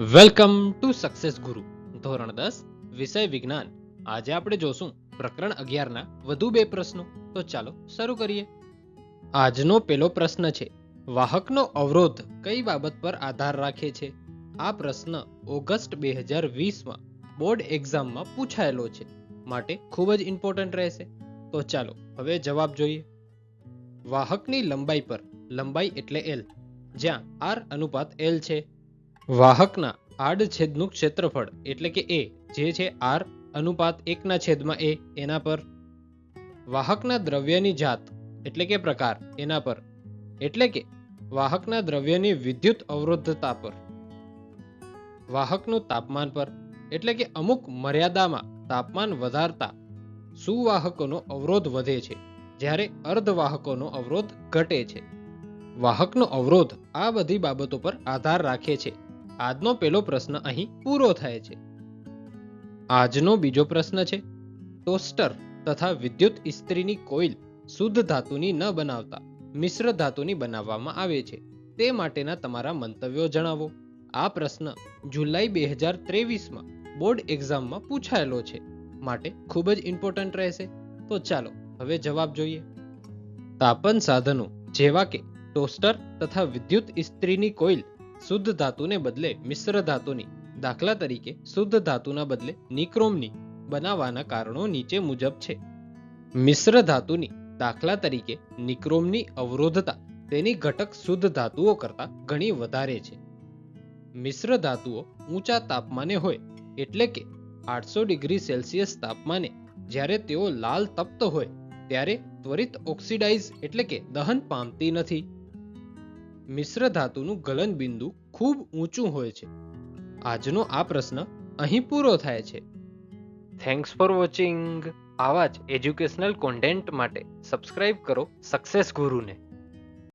Welcome to success ગુરુ ધોરણ દસ, વિષય વિજ્ઞાન. આજે આપણે જોશું પ્રકરણ અગિયારના, વધુ બે પ્રશ્નો. તો ચાલો શરૂ કરીએ. આજનો પેલો પ્રશ્ન છે, વાહકનો અવરોધ કઈ બાબત પર આધાર રાખે છે? આ પ્રશ્ન ઓગસ્ટ બે હજાર વીસમાં બોર્ડ એક્ઝામમાં પૂછાયેલો છે, માટે ખૂબ જ ઇમ્પોર્ટન્ટ રહેશે. તો ચાલો હવે જવાબ જોઈએ. વાહકની લંબાઈ પર, લંબાઈ એટલે એલ જ્યાં આર અનુપાત એલ છે. વાહકના આડછેદનું ક્ષેત્રફળ એટલે કે એ, જે છે આર, અનુપાત એકના છેદમાં એ, એના પર. વાહકના દ્રવ્યની જાત એટલે કે પ્રકાર, એના પર. એટલે કે વાહકના દ્રવ્યની વિદ્યુત અવરોધતા પર. વાહકનું તાપમાન પર એટલે કે અમુક મર્યાદામાં તાપમાન વધારતા સુવાહકોનો અવરોધ વધે છે, જ્યારે અર્ધવાહકોનો અવરોધ ઘટે છે. વાહકનો અવરોધ આ બધી બાબતો પર આધાર રાખે છે. આજનો પહેલો પ્રશ્ન અહીં પૂરો થાય છે. આજનો બીજો પ્રશ્ન છે, ટોસ્ટર તથા વિદ્યુત ઇસ્ત્રીની કોઇલ શુદ્ધ ધાતુની ન બનાવતા, મિશ્ર ધાતુની બનાવવામાં આવે છે. તે માટેના તમારા મંતવ્યો જણાવો. આ પ્રશ્ન જુલાઈ બે હજાર ત્રેવીસમાં બોર્ડ એક્ઝામમાં પૂછાયેલો છે. માટે ખૂબ જ ઇમ્પોર્ટન્ટ રહેશે. તો ચાલો, હવે જવાબ જોઈએ. તાપન સાધનો જેવા કે ટોસ્ટર તથા વિદ્યુત ઇસ્ત્રીની કોઇલ શુદ્ધ ધાતુને બદલે મિશ્ર ધાતુની. દાખલા તરીકે, શુદ્ધ ધાતુના બદલે નિક્રોમની બનાવવાના કારણો નીચે મુજબ છે. મિશ્ર ધાતુની દાખલા તરીકે, નિક્રોમની અવરોધતા તેની ઘટક શુદ્ધ ધાતુઓ કરતાં ઘણી વધારે છે. મિશ્ર ધાતુઓ ઊંચા તાપમાને હોય, એટલે કે આઠસો ડિગ્રી સેલ્સિયસ તાપમાને જ્યારે તેઓ લાલ તપ્ત હોય, ત્યારે ત્વરિત ઓક્સિડાઇઝ એટલે કે દહન પામતી નથી. મિશ્ર ધાતુનું ગલન બિંદુ ખૂબ ઊંચું હોય છે. આજનો આ પ્રશ્ન અહીં પૂરો થાય છે. થેન્ક્સ ફોર વોચિંગ આવા જ એજ્યુકેશનલ કોન્ટેન્ટ માટે સબસ્ક્રાઇબ કરો સક્સેસ ગુરુને.